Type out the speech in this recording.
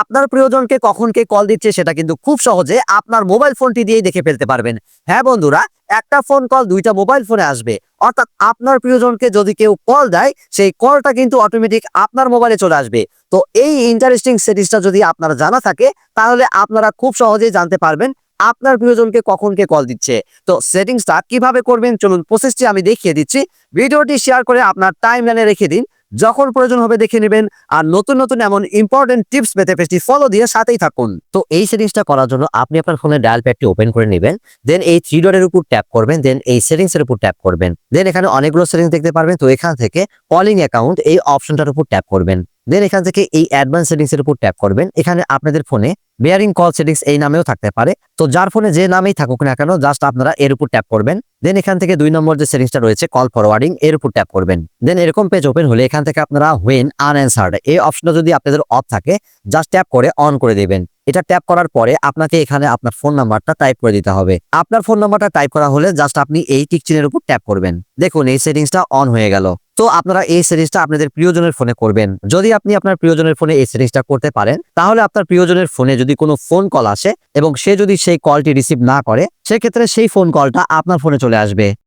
আপনার প্রিয়জনকে কখন কে কল দিচ্ছে সেটা কিন্তু খুব সহজে আপনার মোবাইল ফোনটি দিয়েই দেখে ফেলতে পারবেন। হ্যাঁ বন্ধুরা, একটা ফোন কল দুইটা মোবাইল ফোনে আসবে। অর্থাৎ আপনার প্রিয়জনকে যদি কেউ কল দেয়, সেই কলটা কিন্তু অটোমেটিক আপনার মোবাইলে চলে আসবে। তো এই ইন্টারেস্টিং সেটিংসটা যদি আপনার জানা থাকে, তাহলে আপনারা খুব সহজেই জানতে পারবেন আপনার প্রিয়জনকে কখন কে কল দিচ্ছে। তো সেটিংসটা কীভাবে করবেন, চলুন প্রসেসটি আমি দেখিয়ে দিচ্ছি। ভিডিওটি শেয়ার করে আপনার টাইম লাইনে রেখে দিন। যখন প্রয়োজন হবে দেখে নেবেন। আর নতুন নতুন এমন ইম্পর্টেন্ট টিপস পেতে পেজটি ফলো দিয়ে সাথেই থাকুন। তো এই সেটিংসটা করার জন্য আপনি আপনার ফোনের ডায়াল প্যাডটি ওপেন করে নেবেন। দেন এই থ্রি ডটের উপর ট্যাপ করবেন। দেন এই সেটিংস এর উপর ট্যাপ করবেন। দেন এখানে অনেকগুলো সেটিংস দেখতে পারবেন। তো এখান থেকে কলিং অ্যাকাউন্ট এই অপশনটার উপর ট্যাপ করবেন। দেন এখান থেকে এই অ্যাডভান্স সেটিংস এর উপর ট্যাপ করবেন। এখানে আপনাদের ফোনে বেয়ারিং কল সেটিংস এই নামেও থাকতে পারে। তো যার ফোনে যে নামেই থাকুক না কেন জাস্ট আপনারা এর উপর ট্যাপ করবেন। দেন এখান থেকে দুই নম্বর যে সেটিংসটা রয়েছে কল ফরওয়ার্ডিং এর উপর ট্যাপ করবেন। দেন এরকম পেজ ওপেন হলে এখান থেকে আপনারা হোয়েন আনঅ্যান্সার্ড এই অপশনটা যদি আপনাদের অফ থাকে জাস্ট ট্যাপ করে অন করে দিবেন। এটা ট্যাপ করার পরে আপনাকে এখানে আপনার ফোন নাম্বারটা টাইপ করে দিতে হবে। আপনার ফোন নাম্বারটা টাইপ করা হলে জাস্ট আপনি এই টিক চিহ্নের উপর ট্যাপ করবেন। দেখুন, এই সেটিংসটা অন হয়ে গেল। তো আপনারা এই সিরিজটা আপনাদের প্রিয়জনের ফোনে করবেন। যদি আপনি আপনার প্রিয়জনের ফোনে এই সিরিজটা করতে পারেন, তাহলে আপনার প্রিয়জনের ফোনে যদি কোনো ফোন কল আসে এবং সে যদি সেই কলটি রিসিভ না করে, সেক্ষেত্রে সেই ফোন কলটা আপনার ফোনে চলে আসবে।